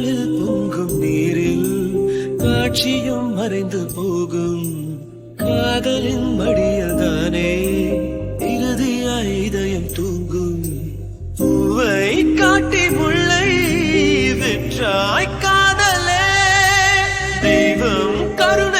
கடலில் பொங்கும் நீரில் காட்சியும் மறைந்து போகும். காதலின் மடியதானே இறுதியாய் இதயம் தூங்கும். பூவை காட்டி முல்லை விற்றாய் காதலே தெய்வம் கருணை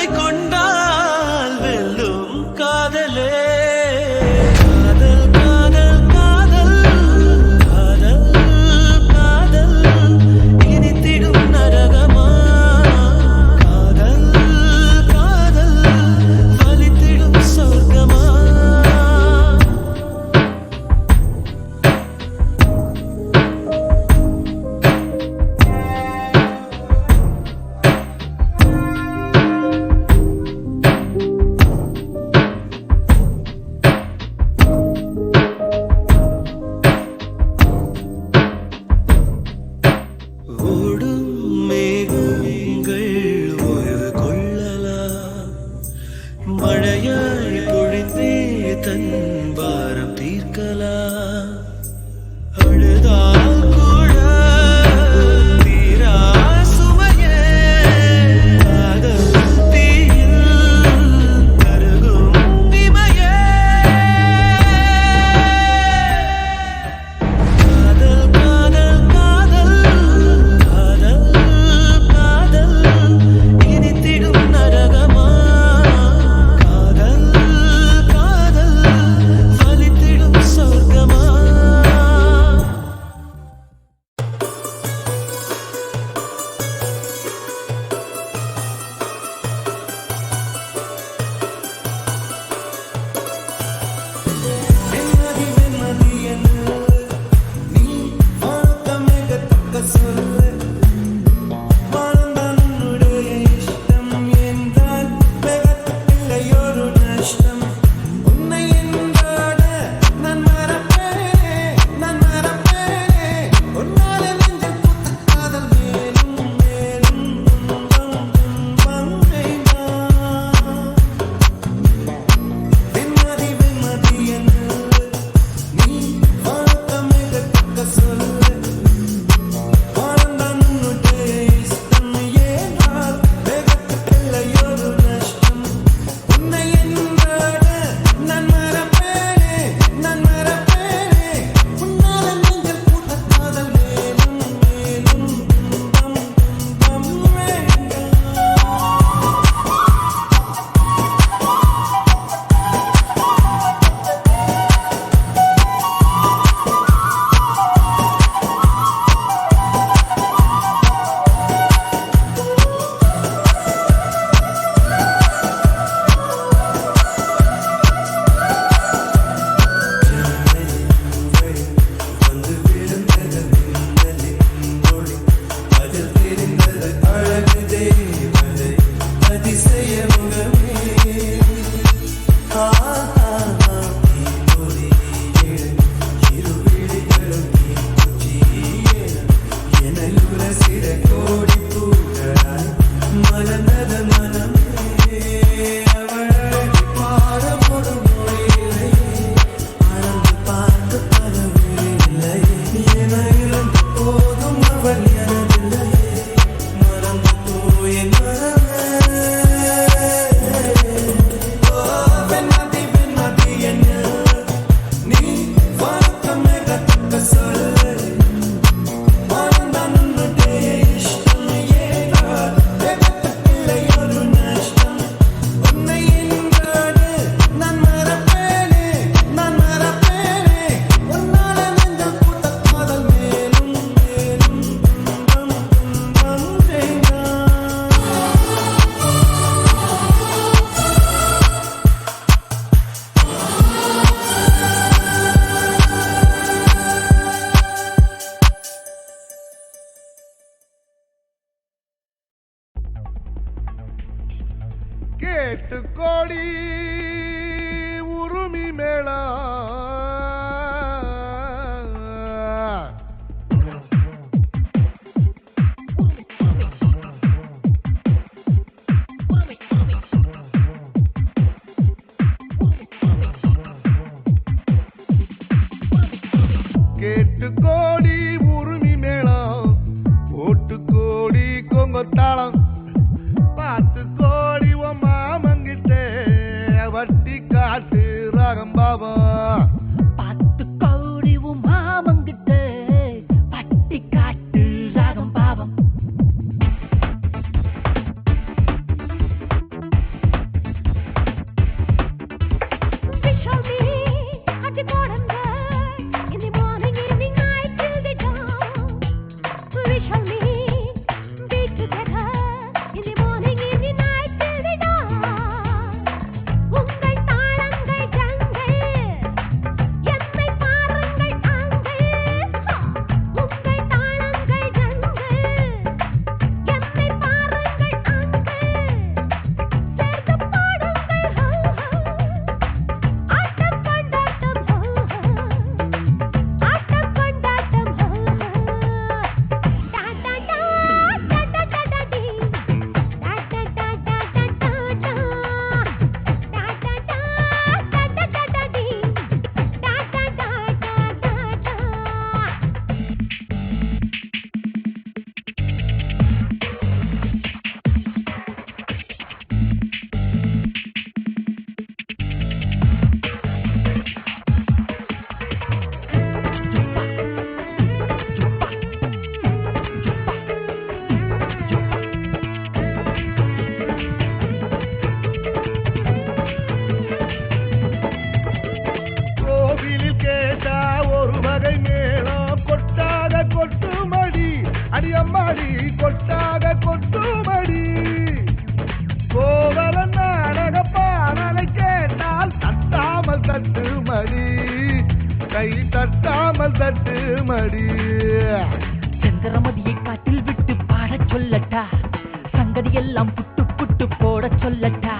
சங்கதியெல்லாம் புட்டு புட்டு போட சொல்லட்டா?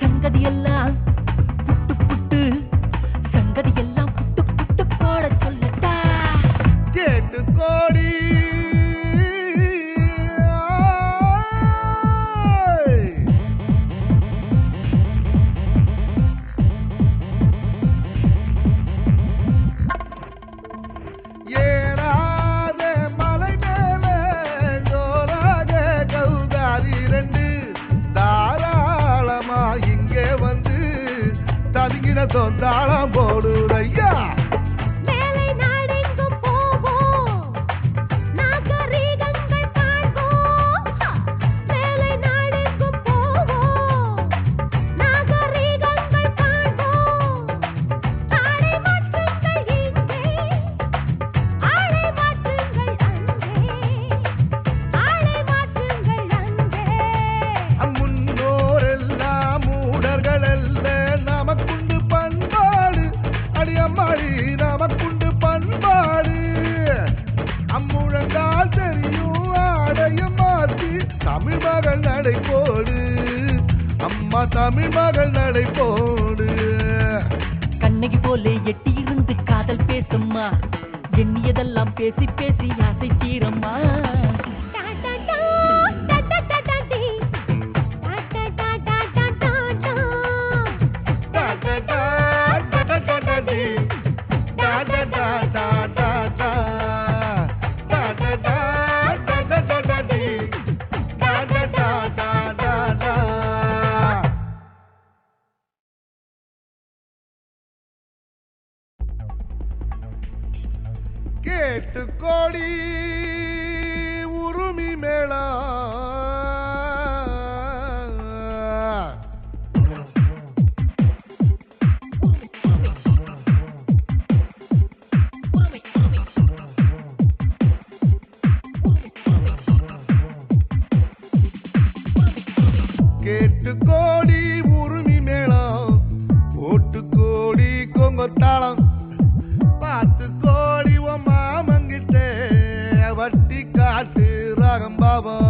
சங்கதியெல்லாம் அடிக்கிற தொந்தாளம் போடுதையா கோடி உருமி மேளா. கேட்டு கோடி உருமி மேளம் போட்டு கோடி கொங்கத்தாளம். trouble.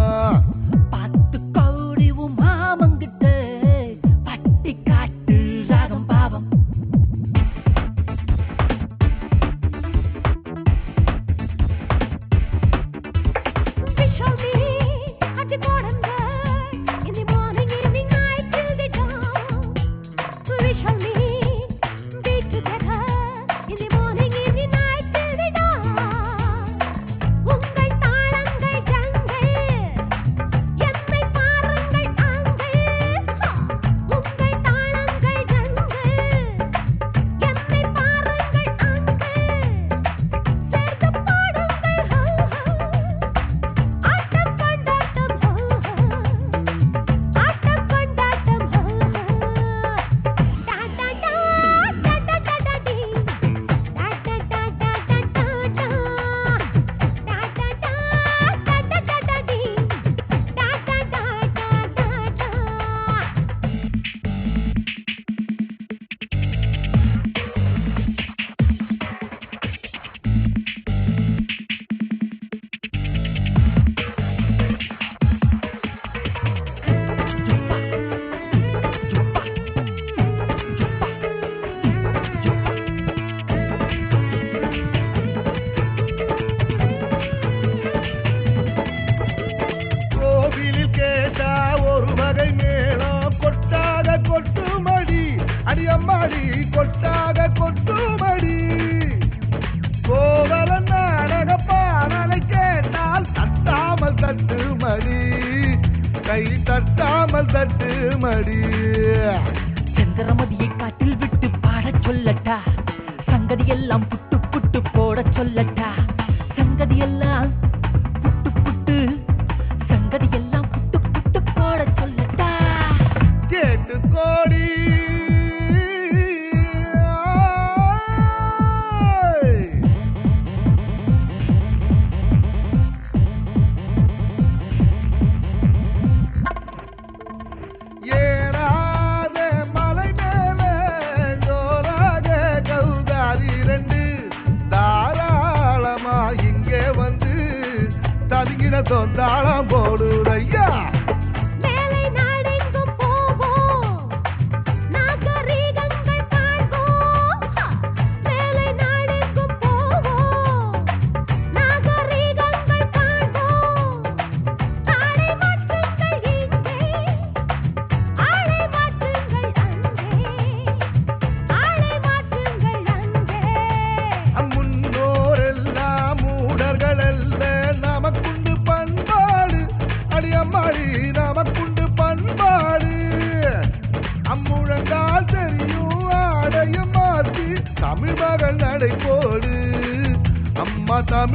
கொட்டாடி கொட்டாக கொட்டுமடி. கோவலன் நாடக பாடலை கேட்டால் தட்டாமல் தட்டு மடி கை தட்டாமல் தட்டு மடி சந்திரமதியை காட்டில் விட்டு பாடச் சொல்லட்டா? சங்கதி எல்லாம்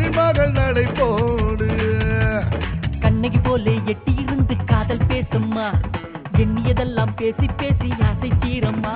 அம்மா மகள் நடை போடு. கண்ணகி போல எட்டி இருந்து காதல் பேசும்மா. எண்ணியதெல்லாம் பேசி பேசி ஆசை தீரம்மா.